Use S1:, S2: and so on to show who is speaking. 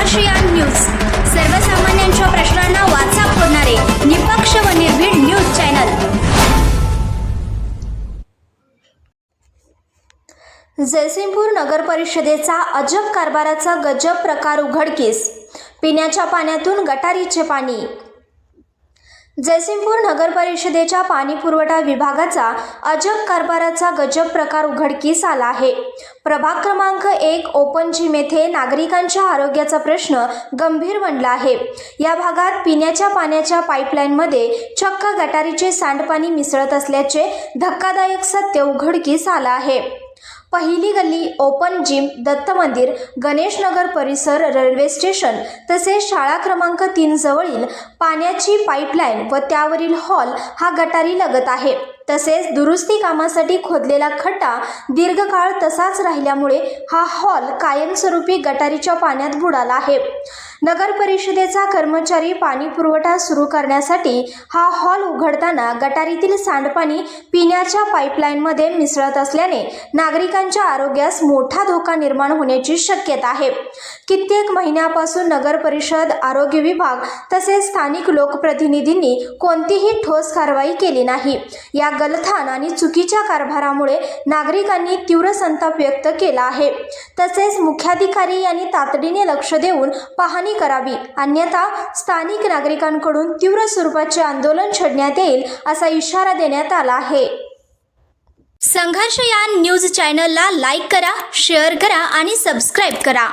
S1: संघर्षयान news. सर्वसामान्यांच्या प्रश्नांना वाचा फोडणारे निपक्ष व निर्भीड न्यूज चॅनल. जयसिंगपूर नगर परिषदेचा अजब कारभाराचा गजब प्रकार उघडकीस. पिण्याच्या पाण्यातून गटारीचे पाणी. जयसिंगपूर नगर परिषदेच्या पाणी पुरवठा विभागाचा अजब कारभाराचा गजब प्रकार उघडकीस आला आहे. प्रभाग क्रमांक एक ओपन जिम येथे नागरिकांच्या आरोग्याचा प्रश्न गंभीर बनला आहे. या भागात पिण्याच्या पाण्याच्या पाईपलाईनमध्ये चक्क गटारीचे सांडपाणी मिसळत असल्याचे धक्कादायक सत्य उघडकीस आलं आहे. पहिली गल्ली ओपन जिम दत्त मंदिर गणेशनगर परिसर रेल्वे स्टेशन तसेच शाळा क्रमांक तीन जवळील पाण्याची पाईपलाईन व त्यावरील हॉल हा गटारी लगत आहे. तसेच दुरुस्ती कामासाठी खोदलेला खड्डा दीर्घकाळ तसाच राहिल्यामुळे हा हॉल कायमस्वरूपी गटारीच्या पाण्यात बुडाला आहे. नगर परिषदेचा कर्मचारी पाणी पुरवठा सुरू करण्यासाठी हा हॉल उघडताना गटारीतील सांडपाणी पिण्याच्या पाईपलाईनमध्ये मिसळत असल्याने नागरिकांच्या आरोग्यास मोठा धोका निर्माण होण्याची शक्यता आहे. कित्येक महिन्यापासून नगर परिषद आरोग्य विभाग तसेच स्थानिक लोकप्रतिनिधींनी कोणतीही ठोस कारवाई केली नाही. या गलथान आणि चुकीच्या कारभारामुळे नागरिकांनी तीव्र संताप व्यक्त केला आहे. तसेच मुख्याधिकारी यांनी तातडीने लक्ष देऊन पाहणी करावी. अन्यथा स्थानिक नागरिकांकडून तीव्र स्वरूपाचे आंदोलन छेडण्यात येईल असा इशारा देण्यात आला आहे. संघर्ष या न्यूज चॅनलला लाईक करा शेअर करा आणि सबस्क्राईब करा.